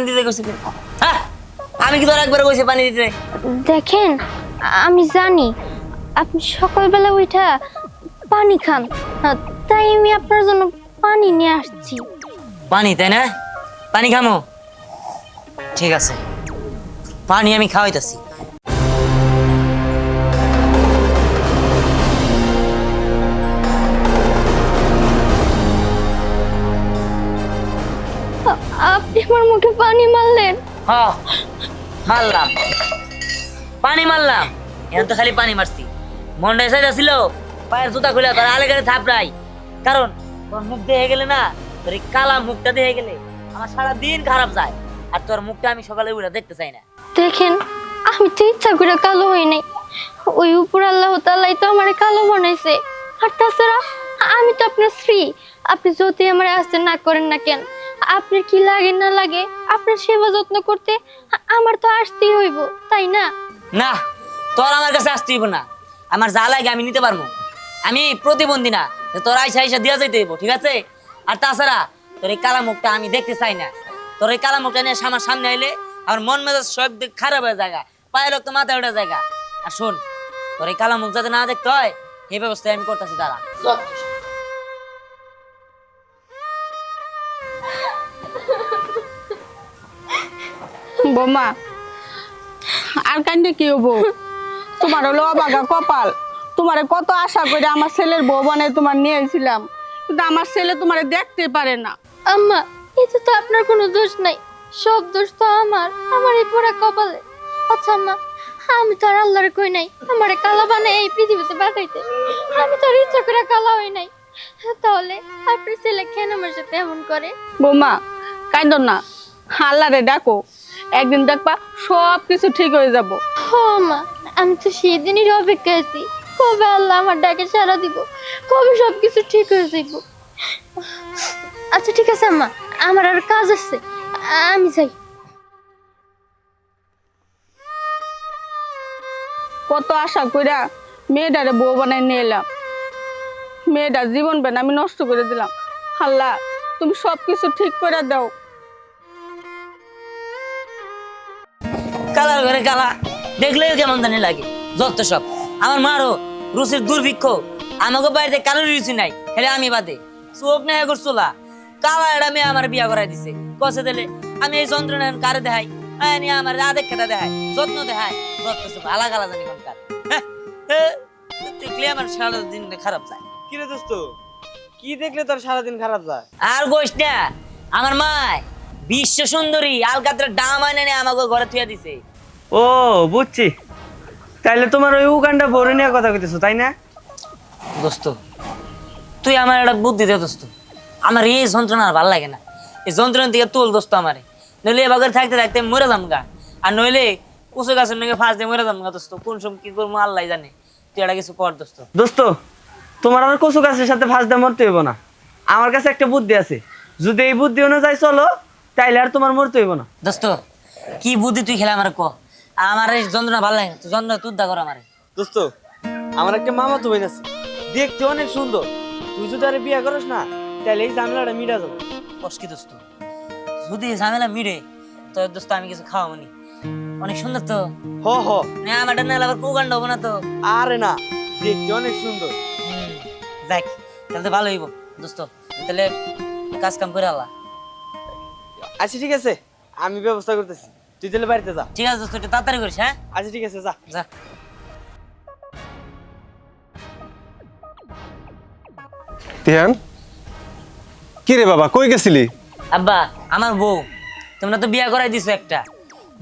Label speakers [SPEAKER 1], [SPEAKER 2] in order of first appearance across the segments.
[SPEAKER 1] পানি দিতে গেছি হ্যাঁ? আমি কি তোর একবার কইছি পানি দিতে?
[SPEAKER 2] দেখেন আমি জানি। আপনি সকালবেলা উঠা পানি খান। তাই আমি আপনার জন্য পানি নিয়ে আসছি।
[SPEAKER 1] পানি তাই না? পানি খামো? ঠিক আছে। পানি আমি খাওয়াইতেছি।
[SPEAKER 2] মুখে পানি মারলেন
[SPEAKER 1] হ মারলাম। পানি মারলাম। এখন তো খালি পানি মারছি। মনটা এসে যাচ্ছিল পায়ের জুতা খুলে তোর আলেগারে থাপড়াই কারণ তোর মুখ দেখে গেলে না তোর এই কালা মুখটা দেখে গেলে আমার সারা দিন খারাপ যায়। আর তোর মুখটা আমি সকালে উঠে দেখতে চাই না।
[SPEAKER 2] দেখেন আমি তো ইচ্ছা করে কালো হই নাই। ওই উপর আল্লাহ তালাই তো আমার কালো বানাইছে। আর তাছাড়া আমি তো আপনার স্ত্রী। আপনি যদি আমার আসতে না করেন না কেন আপনার কি লাগে না লাগে? আপনার সেবা যত্ন করতে আমার তো আসতেই হইব তাই না?
[SPEAKER 1] না তোর আমার কাছে আসতে হইব না। আমার যা লাগে আমি নিতে পারব। আমি প্রতিবন্ধী না তোর আইসা আইসা দিয়া যাইতে হইব ঠিক আছে? আর তাছাড়া তোর এই কালা মুখটা আমি দেখতে চাই না। তোর এই কালা মুখটা নিয়ে আমার সামনে আইলে আমার মন মেজাজ সব দিক খারাপ হয়ে জায়গা পায়ের রক্ত মাথায় ওঠা জায়গা আর শোন তোর এই কালা মুখ যাতে না দেখতে হয় এই ব্যবস্থায় আমি করতেছি দাঁড়া।
[SPEAKER 3] বোমা। আর কান্দে কি হব? তোমার হলো অবাগা কপাল। তোমারে কত আশা করে আমার ছেলের বউ বানায় তোমার নিয়ে এসেছিলাম কিন্তু আমার ছেলে তোমারে দেখতে পারে না।
[SPEAKER 2] আম্মা এতে তো আপনার কোনো দোষ নাই। সব দোষ তো আমার আমার এই পোড়া কপালে। আচ্ছা আম্মা আমি তো আর আল্লাহর কই নাই। আমারে কালা বানাই এই পৃথিবীতে পাঠাইতে। আমি তো আর ইচ্ছা করে কালা হই নাই। তাহলে আপনার ছেলে কেন আমার সাথে এমন করে?
[SPEAKER 3] বৌমা কান্দ না। আল্লাহরে ডাকো। একদিন দেখবা সব কিছু ঠিক হয়ে যাব।
[SPEAKER 2] ও মা আমি তো সেদিনই অপেক্ষা আছি। কবে আল্লাহ আমার ডাকে সারা দিব? কবে সব কিছু ঠিক হয়ে যাইব? আচ্ছা ঠিক আছে আম্মা আমার আর কাজ আছে। আমি যাই।
[SPEAKER 3] কত আশা কইরা মেয়েটারে বউ বানাই নিয়ে এলাম। মেয়েটার জীবন বেন আমি নষ্ট করে দিলাম। আল্লাহ তুমি সব কিছু ঠিক করে দাও।
[SPEAKER 1] কালার ঘরে কালা দেখলেও কেমন জানি লাগে যত সব। আমার মারও রুচির দুর্ভিক্ষ আমাকে বাড়িতে কালো রুচি নাই হেলে আমি বাদে। চোখ নাই একর চোলা কালা এটা মেয়ে আমার বিয়া করাই দিছে। কষে দিলে আমি এই যন্ত্রণা কারে দেখাই? নিয়ে আমার আদেক খেটা দেখাই যত্ন দেখাই যত সব আলাদা আলাদা জানি কোন কার। হ্যাঁ, হ্যাঁ, দেখলে আমার সারা দিন খারাপ যায়।
[SPEAKER 4] কিরে দোস্ত? কি দেখলে তোর সারাদিন খারাপ যায়?
[SPEAKER 1] আর গোস না আমার মায় বিশ্ব সুন্দরী আলকাত্রা ডাম আনে আমাকে ঘরে থুয়া দিছে।
[SPEAKER 4] ও বুঝছি। তাইলে তোমার ওই উগান্ডা বড় নিয়ে কথা কইতেছো তাই না?
[SPEAKER 1] দোস্ত তুই আমার একটা বুদ্ধি দে দোস্ত। আমার এই যন্ত্রণা আর ভালো লাগে না। এই যন্ত্রণা থেকে তুল দোস্ত আমারে। নইলে এবার থাকতে থাকতে মরে যাম গা। আর নইলে উঁচু গাছের নাকি ফাঁস দিয়ে মরে যাম গা দোস্ত। কোন সময় কি করব আল্লাহ জানে। তুই একটা কিছু কর দোস্ত।
[SPEAKER 4] দোস্ত তোমার আর কচু গাছের সাথে ফাঁস দিয়ে মরতে হইব না। আমার কাছে একটা বুদ্ধি আছে। যদি এই বুদ্ধি অনুযায়ী চলো তাইলে আর তোমার মরতে হইব না।
[SPEAKER 1] দোস্ত কি বুদ্ধি তুই খেলে আমার ক? আমার এই যন্ত্রণা ভালো লাগে না। তুই যন্ত্রণা তুই দা কর আমারে।
[SPEAKER 4] দোস্ত আমার একটা মামা তো বোন আছে। দেখতে অনেক সুন্দর। তুই যদি আরে বিয়ে করিস না তাহলে এই ঝামেলাটা মিটা যাবে।
[SPEAKER 1] কস কি দোস্ত যদি এই ঝামেলা মিড়ে তো দোস্ত আমি কিছু খাওয়াবো নি অনেক সুন্দর তো।
[SPEAKER 4] হ হ।
[SPEAKER 1] না আমার নাহলে আবার কুকান্ড হব না তো।
[SPEAKER 4] আরে না দেখতে অনেক সুন্দর।
[SPEAKER 1] দেখ তাহলে তো ভালো হইব। দোস্ত তাহলে কাজ কাম করে আল্লাহ
[SPEAKER 4] আচ্ছা ঠিক আছে। আমি ব্যবস্থা করতেছি। তুই তাহলে বাড়িতে যা।
[SPEAKER 1] ঠিক আছে দোস্ত একটু তাড়াতাড়ি করিস হ্যাঁ?
[SPEAKER 4] আচ্ছা ঠিক আছে যা।
[SPEAKER 1] যা।
[SPEAKER 5] তিয়ান কি রে বাবা কই গেছিলি?
[SPEAKER 1] আব্বা আমার বউ তোমরা তো বিয়া করাই দিছো একটা।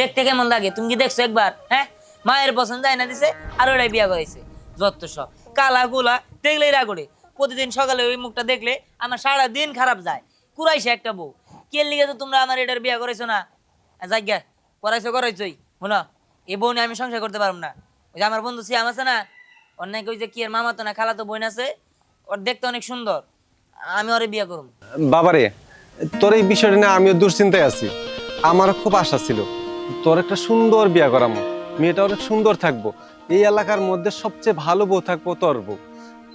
[SPEAKER 1] দেখতে কেমন লাগে? তুমি কি দেখছ একবার? হ্যাঁ? মায়ের পছন্দ যায় না দিছে আর ওরাই বিয়া করাইছে। যত সব। কালা গোলা দেখলেই রাগড়ে প্রতিদিন সকালে ওই মুখটা দেখলে আমার সারা দিন খারাপ যায়। কুরাইছে একটা বউ। কে লিগে তো তোমরা আমার এটার বিয়া করেছ না। যাজ্ঞা করাইছো করাইছোই। শোনো এ বউ নিয়ে আমি সংসার করতে পারব না। ওই যে আমার বন্ধু সিয়াম আছে না অনেক ওই যে কি আর মামা তো না খালা তো বোন আছে, ওর দেখতে অনেক সুন্দর। আমি ওরে বিয়া করব।
[SPEAKER 5] বাবারে, তোর এই বিষয়টা নিয়ে আমিও দুশ্চিন্তায় আছি। আমার খুব আশা ছিল, তোর একটা সুন্দর বিয়া করামো। মেয়েটা অনেক সুন্দর থাকব। এই এলাকার মধ্যে সবচেয়ে ভালো বউ থাকব তোর বউ।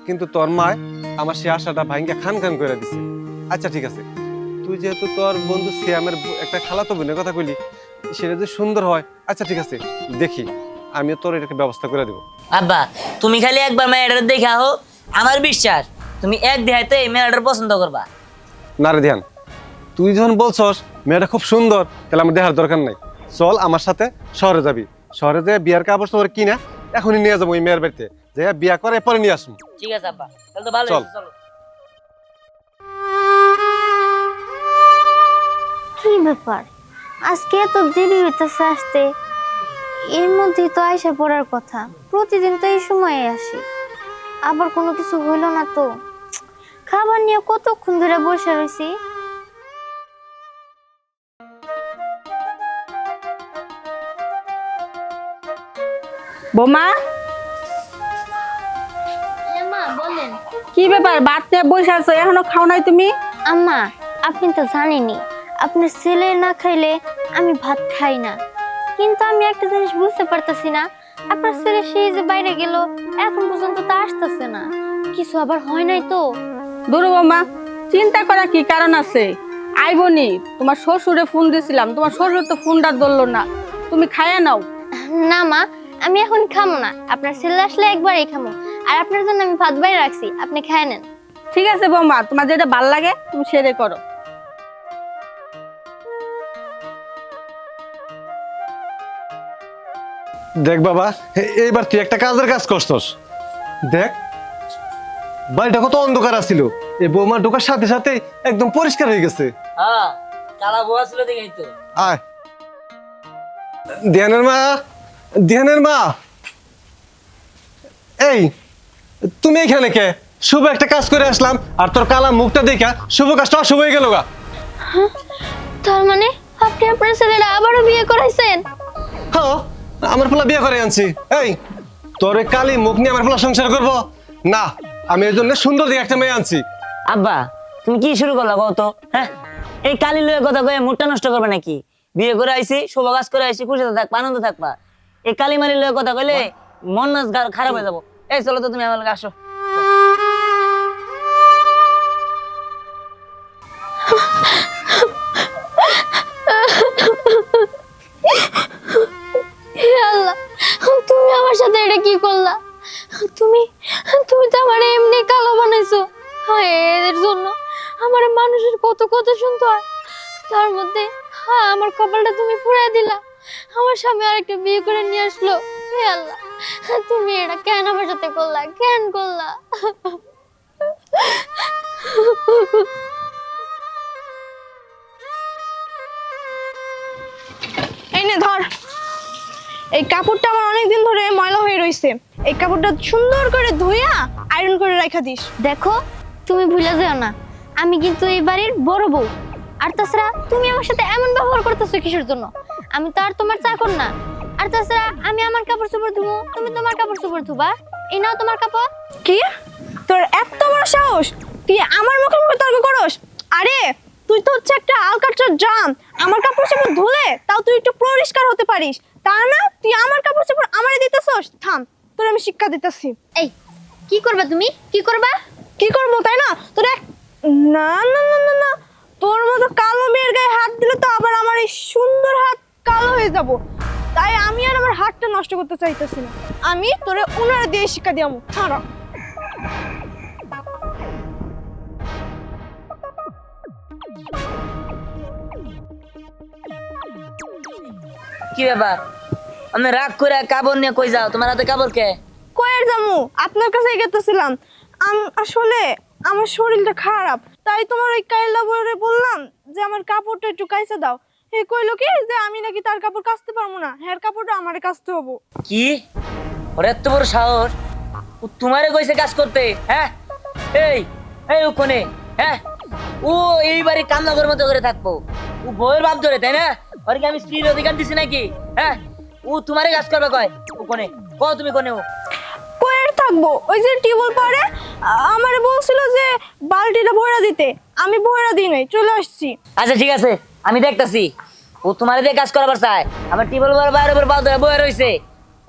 [SPEAKER 5] কিন্তু তোর মায় আমার সেই আশাটা ভাঙ্গে খান খান করে দিছে। আচ্ছা ঠিক আছে। তুই যেহেতু তোর বন্ধু সিয়ামের একটা খালাতো বোনের কথা কইলি সেটা যদি সুন্দর হয় আচ্ছা ঠিক আছে দেখি। আমিও তোর এটাকে ব্যবস্থা করে দেবো।
[SPEAKER 1] আব্বা তুমি খালি একবার মেয়েটার দেখা হো আমার বিশ্বাস তুমি এক দেহাইতে এই মেয়েটার পছন্দ করবা।
[SPEAKER 5] না রে ধ্যান তুই যখন বলছস মেয়েটা খুব সুন্দর তাহলে আমার দেখার দরকার নাই। চল আমার সাথে শহরে যাবি। শহরে যে বিয়ার কাপড় তোমার কিনা এখনই নিয়ে যাব ওই মেয়ের বাড়িতে। যে বিয়া করে পরে নিয়ে আসব।
[SPEAKER 1] ঠিক আছে আব্বা তাহলে তো ভালো
[SPEAKER 5] চল।
[SPEAKER 1] চলো।
[SPEAKER 2] কি ব্যাপার? আজকে এত দেরি হইতেছে আসতে। এর মধ্যেই তো আয়সা পড়ার কথা। প্রতিদিন তো এই সময়ে আসি। আবার কোনো কিছু হইল না তো। খাবার নিয়ে কতক্ষণ ধরে বসে রয়েছি
[SPEAKER 3] বোমা? কি ব্যাপার? ভাত নিয়ে বসে আছো? এখনও খাও নাই তুমি?
[SPEAKER 2] আম্মা আপনি তো জানেনই। আপনার ছেলে না খাইলে আমি ভাত খাই না। কিন্তু আমি একটা জিনিস বুঝতে পারতেছি না আপনার ছেলে সেই যে বাইরে গেল এখন পর্যন্ত তা আসতেছে না। কিছু আবার হয় নাই তো?
[SPEAKER 3] দুরু বোমা চিন্তা করা কি কারণ আছে? আইবনি তোমার শ্বশুরে ফোন দিছিলাম তোমার শ্বশুর তো ফোনটা ধরলো না। তুমি খাইয়া নাও।
[SPEAKER 2] না মা আমি এখন খামো না। আপনার ছেলে আসলে একবারই খামো। আর আপনার জন্য আমি ভাত বাইরে রাখছি আপনি খায় নেন।
[SPEAKER 3] ঠিক আছে বোমা তোমার যেটা ভালো লাগে তুমি সেরে করো।
[SPEAKER 5] দেখ বাবা এইবার তুই একটা কাজের কাজ করছস। দেখ বাড়িটা কত অন্ধকার আছিল। এই বৌমা ঢোকার সাথে সাথে একদম পরিষ্কার হয়ে গেছে।
[SPEAKER 1] হ্যাঁ কালা বোয়া ছিল দেখেই তো।
[SPEAKER 5] আয়। ধ্যানের মা ধ্যানের মা। এই তুমি এখানে কে? শুভ একটা কাজ করে আসলাম আর তোর কালা মুখটা দেখা শুভ কাজটা অশুভ হয়ে গেল গা।
[SPEAKER 2] তার মানে আপনি আপনার ছেলেরা আবারও বিয়ে করাইছেন?
[SPEAKER 5] হ্যাঁ আমার ফলা বিয়ে করে আনছি। এই তোরে কালি মুখ নিয়ে আমার ফলা সংসার করব? না আমি এর জন্য সুন্দর দিকে একটা মেয়ে আনছি।
[SPEAKER 1] আব্বা তুমি কি শুরু করলা কত হ্যাঁ? এই কালি লয়ে কথা কয়ে মুডটা নষ্ট করবে নাকি? বিয়ে করে আইছি শোভা কাজ করে আইছি খুশিতে থাকবা আনন্দ থাকবা এই কালি মারি লয়ে কথা কইলে মন নাচ খারাপ হয়ে যাব। এই চলো তো তুমি আমার আসো।
[SPEAKER 2] কত কথা শুনতে হয়। তার মধ্যে হ্যাঁ আমার কপালটা তুমি পুড়ে দিলা। আমার স্বামী আরেকটা বিয়ে করে নিয়ে আসলো। হে আল্লাহ তুমি এটা কেন আমার সাথে করলা? কেন করলা?
[SPEAKER 6] এই নে ধর। এই কাপড়টা আমার অনেকদিন ধরে ময়লা হয়ে রইছে। এই কাপড়টা সুন্দর করে ধুইয়া আয়রন করে রাখা দিস।
[SPEAKER 2] দেখো তুমি ভুলে যেও না। আমি কিন্তু এই বাড়ির বড় বউ। আর তাছাড়া তুমি আমার সাথে এমন ব্যবহার করতেছো কিসের জন্য? আমি তো আর তোমার চাকর না। আর তাছাড়া আমি আমার কাপড় চোপড় ধুবো তুমি তোমার কাপড় চোপড় ধুবা। এই নাও তোমার কাপড়।
[SPEAKER 6] কি? তোর এত বড় সাহস? তুই আমার মুখে মুখে তর্ক করস? আরে তুই তো হচ্ছে একটা আলকাট্রার ড্রাম আমার কাপড় চোপড় ধুলে তাও তুই একটু পরিষ্কার হতে পারিস। তা না তুই আমার কাপড় চোপড় আমারে দিতেছস? থাম তোর আমি শিক্ষা দিতেছি।
[SPEAKER 2] এই কি করবা তুমি? কি করবা?
[SPEAKER 6] কি করব তাই না? তোর এক না না না না না। তোর মতো কালো মেয়ের গায়ে হাত দিলে তো আবার আমার এই সুন্দর হাত কালো হয়ে যাব। তাই আমি আর আমার হাতটা নষ্ট করতে চাইতেছি না। আমি তোরে উনারে দিয়ে শিক্ষা ছাড়া।
[SPEAKER 1] কি ব্যাপার? আমি রাগ করে কাপড় নিয়ে কই যাও? তোমার হাতে কাপড় কে?
[SPEAKER 6] কয়ের জামু আপনার কাছে গেতেছিলাম। আসলে আমার শরীরটা খারাপ। তাই তোমার ওই কাইলা বরে বললাম যে আমার কাপড়টা একটু কাইচে দাও। হে কইলো কি যে আমি নাকি তার কাপড় কাচতে পারব না। হ্যার কাপড়টা আমারে কাচতে হব।
[SPEAKER 1] কি? ওর এত বড় সাহস? ও তোমারে কইছে কাজ করতে হ্যাঁ? এই এই ও কোনে হ্যাঁ? ও এই বাড়ি কামনগর মতো করে থাকব। ও বউয়ের বাপ ধরে তাই না? ওর কি আমি স্ত্রীর অধিকার দিছি নাকি? হ্যাঁ? ও তোমারে কাজ করবে কয়? ও কোনে? ক তুমি কোনে ও?
[SPEAKER 6] কয়ের থাকব। ওই যে টিউবওয়েল পারে আমার বলছিল যে ভরা দিতে। আমি ভরা দিই নাই, চলে আসছি।
[SPEAKER 1] আচ্ছা ঠিক আছে, আমি দেখতাছি। ও তোমারে দিয়ে কাজ করাবার চায়। আমার টিবল বার বাইরে বাদ বয়ে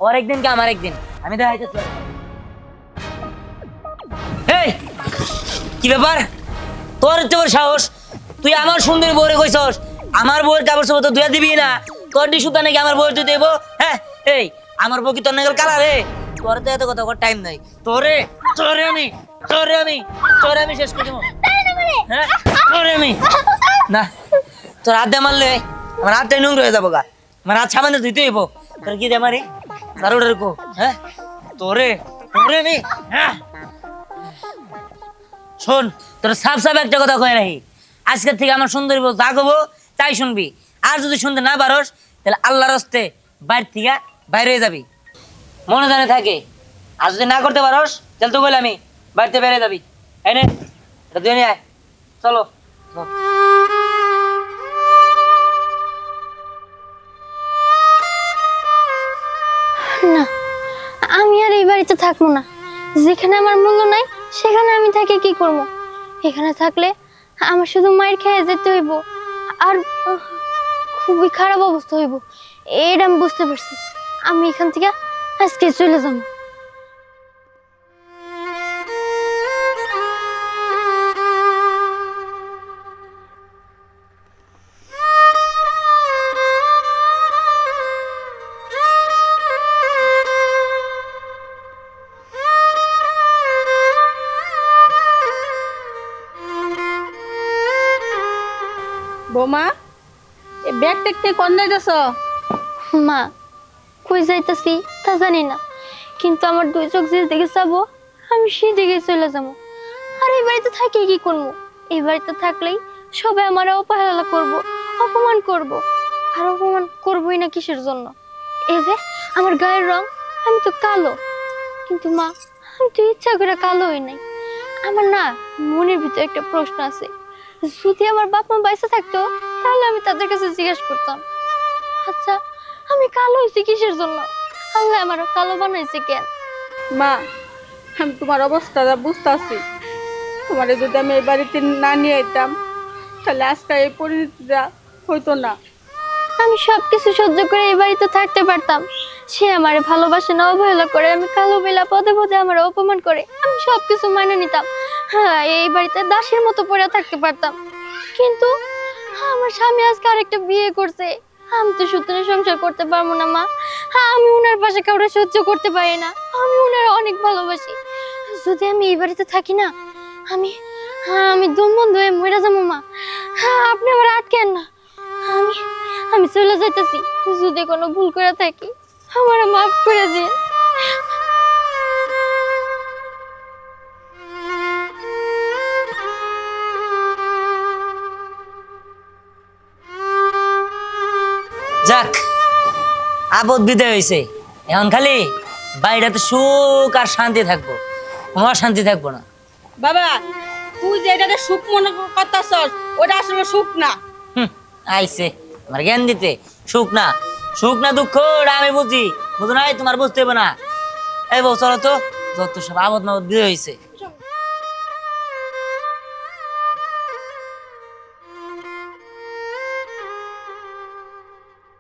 [SPEAKER 1] ওর একদিন কি আমার একদিন? আমি দেখাইতেছি। কি ব্যাপার? তোর বড় সাহস। তুই আমার সুন্দর বউরে কইছস, আমার বউয়ের কাপড় চোপড় তো ধুয়া দিবি না। কডি সুতা নাকি আমার বউয়ের দেবো? হ্যাঁ এই আমার বউ কি তোর নাগাল কালা রে তোর এত কথা টাইম নাই। তোরে তোরে আমি তোরে আমি তোরে আমি শেষ করে দেবো। হ্যাঁ তোরে আমি। না, তোর হাত দিয়ে মারলে, আমার হাতটা নোংরা হয়ে যাব গা। আমার হাত সামান্য ধুইতে হইব। তোর কি হ্যাঁ তোরে তোরে আমি। হ্যাঁ। শোন, তোর সাফ সাফ একটা কথা কয়ে রাখি। আজকের থেকে আমার সুন্দরী যা কবো তাই শুনবি। আর যদি শুনতে না পারস, তাহলে আল্লাহর হস্তে বাইর থেকে বাইরে যাবি। মনে জানে থাকে। আর যদি না করতে পারস, তাহলে তো আমি বাড়িতে বেড়ে যাবি। এনে এটা নিয়ে আয়। চলো।
[SPEAKER 2] না, আমি আর এই বাড়িতে থাকব না। যেখানে আমার মূল্য নাই, সেখানে আমি থাকি কি করব? এখানে থাকলে আমার শুধু মায়ের খেয়ে যেতে হইব। আর খুবই খারাপ অবস্থা হইব। এটা আমি বুঝতে পারছি। আমি এখান থেকে আজকে চলে যাব
[SPEAKER 3] বৌমা এই ব্যাগ টেকতে কোন যাইতেছ?
[SPEAKER 2] মা কই যাইতাছি? তা জানি না। কিন্তু আমার দুই চোখ যে দিকে যাব আমি সেই দিকে চলে যাব। আর এই বাড়িতে থাকি কি করব? এই বাড়িতে থাকলেই সবাই আমার অবহেলা করব, অপমান করব। আর অপমান করবই না কিসের জন্য? এই যে আমার গায়ের রং, আমি তো কালো। কিন্তু মা, আমি তো ইচ্ছা করে কালো হই নাই। আমার না মনের ভিতরে একটা প্রশ্ন আছে। যদি আমার বাপ মা বাইসে থাকতো, তাহলে আমি তাদের কাছে জিজ্ঞেস করতাম। আচ্ছা আমি কালো হয়েছি কিসের জন্য? আল্লাহ আমার কালো বানাইছে কেন?
[SPEAKER 3] মা আমি তোমার অবস্থাটা বুঝতেছি। তোমারে যদি আমি এই বাড়িতে না নিয়ে যেতাম তাহলে আজকে এই পরিণতিটা হইতো না।
[SPEAKER 2] আমি সব কিছু সহ্য করে এই বাড়িতে থাকতে পারতাম। সে আমার ভালোবাসে না অবহেলা করে আমি কালো বেলা পদে পদে আমার অপমান করে আমি সব কিছু মানে নিতাম। হ্যাঁ এই বাড়িতে দাসের মতো পড়ে থাকতে পারতাম। কিন্তু আমার স্বামী আজকে আরেকটা বিয়ে করছে। আমি তো সুতরাং সংসার করতে পারব না মা। আমি ওনার পাশে কাউরে সহ্য করতে পারি না। আমি ওনার অনেক ভালোবাসি। যদি আমি এই বাড়িতে থাকি না, আমি হ্যাঁ আমি দম বন্ধ হয়ে মরে যাব মা। হ্যাঁ আপনি আমার আটকেন না। আমি আমি চলে যাইতেছি। যদি কোনো ভুল করে থাকি, আমার মাফ করে দিন।
[SPEAKER 1] আপদ বিদায় হয়েছে। এখন খালি বাড়িটাতে সুখ আর শান্তি থাকব। কোনো শান্তি থাকব না।
[SPEAKER 3] বাবা তুই যেটাকে সুখ মনে করতেছস ওটা আসলে সুখ না।
[SPEAKER 1] আইছে। আমার জ্ঞান দিতে। সুখ না। সুখ না দুঃখ ওটা আমি বুঝি। বুঝো নাই তোমার বুঝতে হবে না। এই বউ চলো তো যত সব আবদ মাবদ বিয়ে হয়েছে।